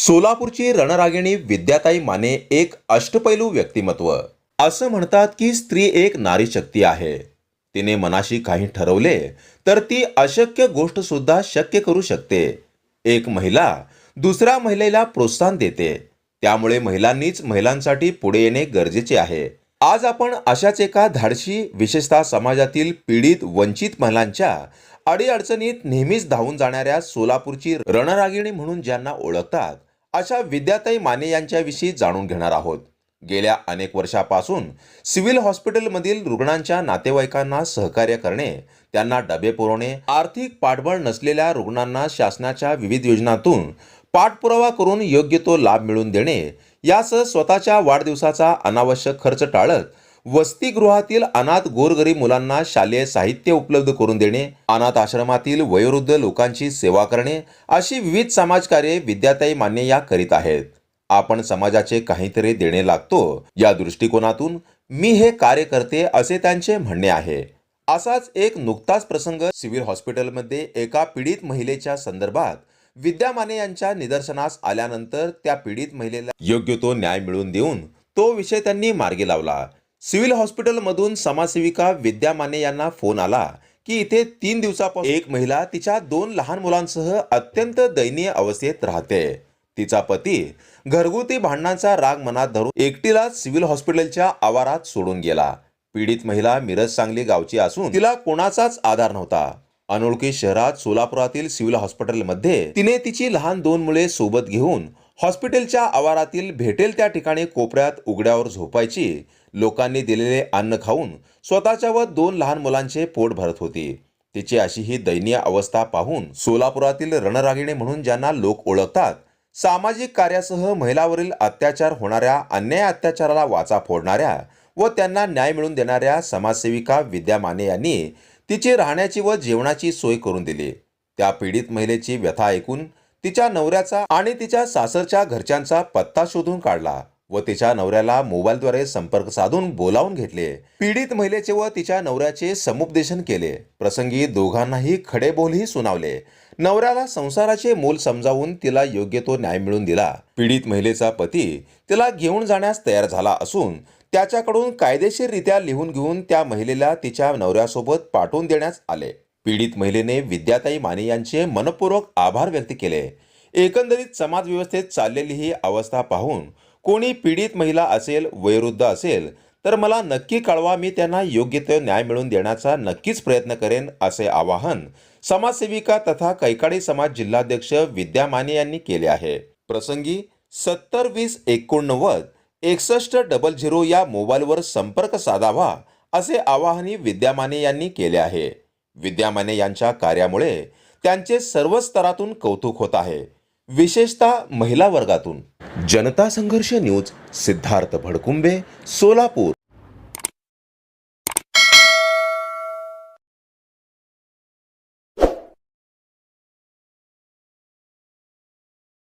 सोलापूरची रणरागिणी विद्याताई माने एक अष्टपैलू व्यक्तिमत्व. असं म्हणतात की स्त्री एक नारी शक्ती आहे. तिने मनाशी काही ठरवले तर ती अशक्य गोष्ट सुद्धा शक्य करू शकते. एक महिला दुसऱ्या महिलेला प्रोत्साहन देते. त्यामुळे महिलांनीच महिलांसाठी पुढे येणे गरजेचे आहे. आज आपण अशाच एका धाडशी विशेषतः समाजातील पीडित वंचित महिलांच्या अडीअडचणीत नेहमीच धावून जाणाऱ्या सोलापूरची रणरागिणी म्हणून ज्यांना ओळखतात अशा विद्याताई माने यांच्याविषयी जाणून घेणार आहोत. गेल्या अनेक वर्षापासून सिव्हिल हॉस्पिटलमधील रुग्णांच्या नातेवाईकांना सहकार्य करणे त्यांना डबे पुरवणे आर्थिक पाठबळ नसलेल्या रुग्णांना शासनाच्या विविध योजनांतून पाठपुरावा करून योग्य तो लाभ मिळवून देणे यासह स्वतःच्या वाढदिवसाचा अनावश्यक खर्च टाळत वसतिगृहातील अनाथ गोरगरीब मुलांना शालेय साहित्य उपलब्ध करून देणे अनाथ आश्रमातील वयोवृद्ध लोकांची सेवा करणे अशी विविध समाजकार्ये विद्याताई मान्य या करीत आहेत. आपण समाजाचे काहीतरी देणे लागतो या दृष्टिकोनातून मी हे कार्य करते असे त्यांचे म्हणणे आहे. असाच एक नुकताच प्रसंग सिव्हिल हॉस्पिटलमध्ये एका पीडित महिलेच्या संदर्भात विद्या माने यांच्या निदर्शनास आल्यानंतर त्या पीडित महिलेला योग्य तो न्याय मिळवून देऊन तो विषय त्यांनी मार्गी लावला. सिव्हिल हॉस्पिटलमधून समाजसेविका विद्या माने यांना फोन आला की इथे तीन दिवसापासून एक महिला तिच्या दोन लहान मुलांसह अत्यंत दयनीय अवस्थेत राहते. तिचा पती घरगुती भांडणांचा राग मनात धरून एकटीलाच सिव्हिल हॉस्पिटलच्या आवारात सोडून गेला. पीडित महिला मिरज सांगली गावची असून तिला कोणाचाच आधार नव्हता. अनोळखी शहरात सोलापुरातील सिव्हिल हॉस्पिटलमध्ये तिने तिची लहान दोन मुले सोबत घेऊन हॉस्पिटलच्या आवारातील भेटेल त्या ठिकाणी कोपऱ्यात उघड्यावर झोपायची लोकांनी दिलेले अन्न खाऊन स्वतःच्या व दोन लहान मुलांचे पोट भरत होती. तिची अशी ही दयनीय अवस्था पाहून सोलापुरातील रणरागिणी म्हणून ज्यांना लोक ओळखतात सामाजिक कार्यासह महिलावरील अत्याचार होणाऱ्या अन्याय अत्याचाराला वाचा फोडणाऱ्या व त्यांना न्याय मिळवून देणाऱ्या समाजसेविका विद्या माने यांनी तिची राहण्याची व जेवणाची सोय करून दिली. त्या पीडित महिलेची व्यथा ऐकून तिच्या नवऱ्याचा आणि तिच्या सासरच्या घरच्यांचा पत्ता शोधून काढला. व तिच्या नवऱ्याला मोबाईलद्वारे संपर्क साधून बोलावून घेतले. पीडित महिलेचे व तिच्या नवऱ्याचे समुपदेशन केले. प्रसंगी दोघांनाही खडेबोलही सुनावले. नवऱ्याला संसाराचे मोल समजावून तिला योग्य तो न्याय मिळून दिला. पीडित महिलेचा पती तिला घेऊन जाण्यास तयार झाला असून त्याच्याकडून कायदेशीररित्या लिहून घेऊन त्या महिलेला तिच्या नवऱ्यासोबत पाठवून देण्यास आले. पीडित महिलेने विद्याताई माने यांचे मनपूर्वक आभार व्यक्त केले. एकंदरीत समाज व्यवस्थेत चाललेली ही अवस्था पाहून कोणी पीडित महिला असेल वयोवृद्ध असेल तर मला नक्की कळवा मी त्यांना योग्य ते न्याय मिळवून देण्याचा नक्कीच प्रयत्न करेन असे आवाहन समाजसेविका तथा कैकाडी समाज जिल्हाध्यक्ष विद्या माने यांनी केले आहे. प्रसंगी सत्तर वीस एकोणनव्वद एकसष्ट डबल झिरो या मोबाईलवर संपर्क साधावा असे आवाहनही विद्या माने यांनी केले आहे. विद्या माने यांच्या कार्यामुळे त्यांचे सर्व स्तरातून कौतुक होत आहे विशेषतः महिला वर्गातून. जनता संघर्ष न्यूज सिद्धार्थ भडकुंबे सोलापूर